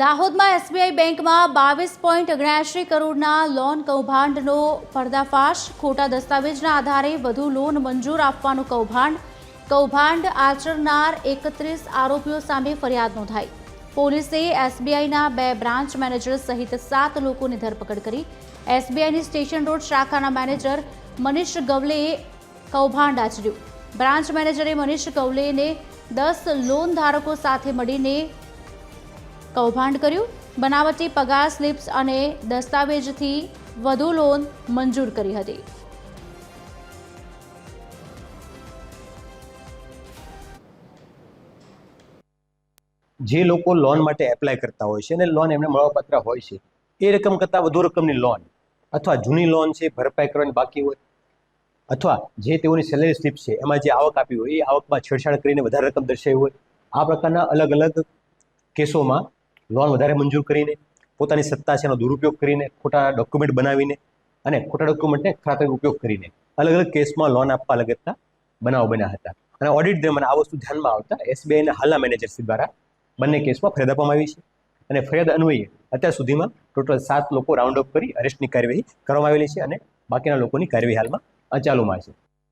દાહોદમાં એસબીઆઈ બેંકમાં બાવીસ પોઈન્ટ ઓગણ્યાસી કરોડના લોન કૌભાંડનો પર્દાફાશ. ખોટા દસ્તાવેજના આધારે વધુ લોન મંજૂર આપવાનું કૌભાંડ. કૌભાંડ આચરનાર એકત્રીસ આરોપીઓ સામે ફરિયાદ નોંધાઈ. પોલીસે એસબીઆઈના બે બ્રાન્ચ મેનેજર સહિત સાત લોકોની ધરપકડ કરી. એસબીઆઈની સ્ટેશન રોડ શાખાના મેનેજર મનીષ ગવલેએ કૌભાંડ આચર્યું. બ્રાન્ચ મેનેજરે મનીષ ગવલેને દસ લોન ધારકો સાથે મળીને કૌભાંડ કર્યું. બનાવટી પગાર સ્લિપ્સ અને દસ્તાવેજથી વધુ લોન મંજૂર કરી હતી. જે લોકો લોન માટે એપ્લાય કરતા હોય છે અને લોન એમને મળવાપાત્ર હોય છે, એ રકમ કરતાં વધુ રકમની લોન અથવા જૂની લોન છે, ભરપાઈ કરવાની બાકી હોય, અથવા જે તેઓની સેલેરી સ્લિપ છે, એમાં જે આવક આપી હોય, એ આવકમાં છેડછાડ કરીને વધારે રકમ દર્શાવી હોય, આ પ્રકારના અલગ અલગ કેસોમાં લોન વધારે મંજૂર કરીને, પોતાની સત્તા છે એનો દુરુપયોગ કરીને, ખોટા ડોક્યુમેન્ટ બનાવીને અને ખોટા ડોક્યુમેન્ટને ખરા ઉપયોગ કરીને અલગ અલગ કેસમાં લોન આપવા લગતના બનાવો બન્યા હતા. અને ઓડિટ દરમિયાન આ વસ્તુ ધ્યાનમાં આવતા એસબીઆઈના હાલના મેનેજર્સ દ્વારા બંને કેસમાં ફરિયાદ આપવામાં આવી છે. અને ફરિયાદ અન્વયે અત્યાર સુધીમાં ટોટલ સાત લોકો રાઉન્ડ અપ કરી અરેસ્ટની કાર્યવાહી કરવામાં આવેલી છે અને બાકીના લોકોની કાર્યવાહી હાલમાં ચાલુમાં છે.